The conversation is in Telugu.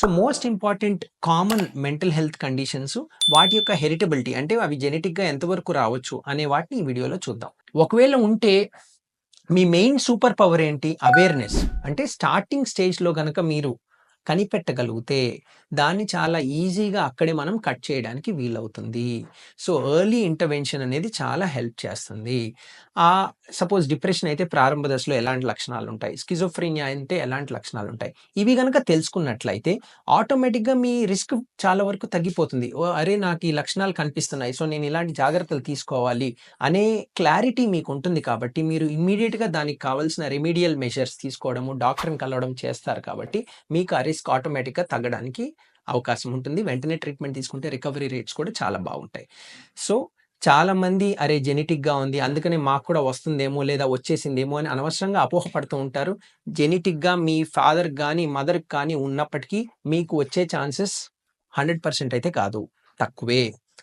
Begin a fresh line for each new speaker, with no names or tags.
So most important common mental health conditions వాటి యొక్క హెరిటబిలిటీ అంటే అవి జెనెటిక్గా ఎంతవరకు రావచ్చు అనే వాటిని ఈ వీడియోలో చూద్దాం. ఒకవేళ ఉంటే మీ మెయిన్ సూపర్ పవర్ ఏంటి? అవేర్నెస్. అంటే స్టార్టింగ్ స్టేజ్లో కనుక మీరు కనిపెట్టగలిగితే దాన్ని చాలా ఈజీగా అక్కడే మనం కట్ చేయడానికి వీలవుతుంది. సో ఎర్లీ ఇంటర్వెన్షన్ అనేది చాలా హెల్ప్ చేస్తుంది. ఆ సపోజ్ డిప్రెషన్ అయితే ప్రారంభ దశలో ఎలాంటి లక్షణాలు ఉంటాయి స్కిజోఫ్రీనియా అంటే ఎలాంటి లక్షణాలు ఉంటాయి ఇవి కనుక తెలుసుకున్నట్లయితే ఆటోమేటిక్గా మీ రిస్క్ చాలా వరకు తగ్గిపోతుంది. ఓ అరే నాకు ఈ లక్షణాలు కనిపిస్తున్నాయి. సో నేను ఇలాంటి జాగ్రత్తలు తీసుకోవాలి అనే క్లారిటీ మీకు ఉంటుంది కాబట్టి మీరు ఇమ్మీడియట్గా దానికి కావాల్సిన రెమీడియల్ మెషర్స్ తీసుకోవడము డాక్టర్ని కలవడం చేస్తారు కాబట్టి మీకు ఆ రిస్క్ ఆటోమేటిక్గా తగ్గడానికి అవకాశం ఉంటుంది. వెంటనే ట్రీట్మెంట్ తీసుకుంటే రికవరీ రేట్స్ కూడా చాలా బాగుంటాయి. సో చాలామంది అరే జెనెటిక్గా ఉంది అందుకనే మాకు కూడా వస్తుందేమో లేదా వచ్చేసిందేమో అని అనవసరంగా అపోహపడుతూ ఉంటారు. జెనెటిక్గా మీ ఫాదర్ కానీ మదర్కి కానీ ఉన్నప్పటికీ మీకు వచ్చే ఛాన్సెస్ హండ్రెడ్ పర్సెంట్ అయితే కాదు. తక్కువే.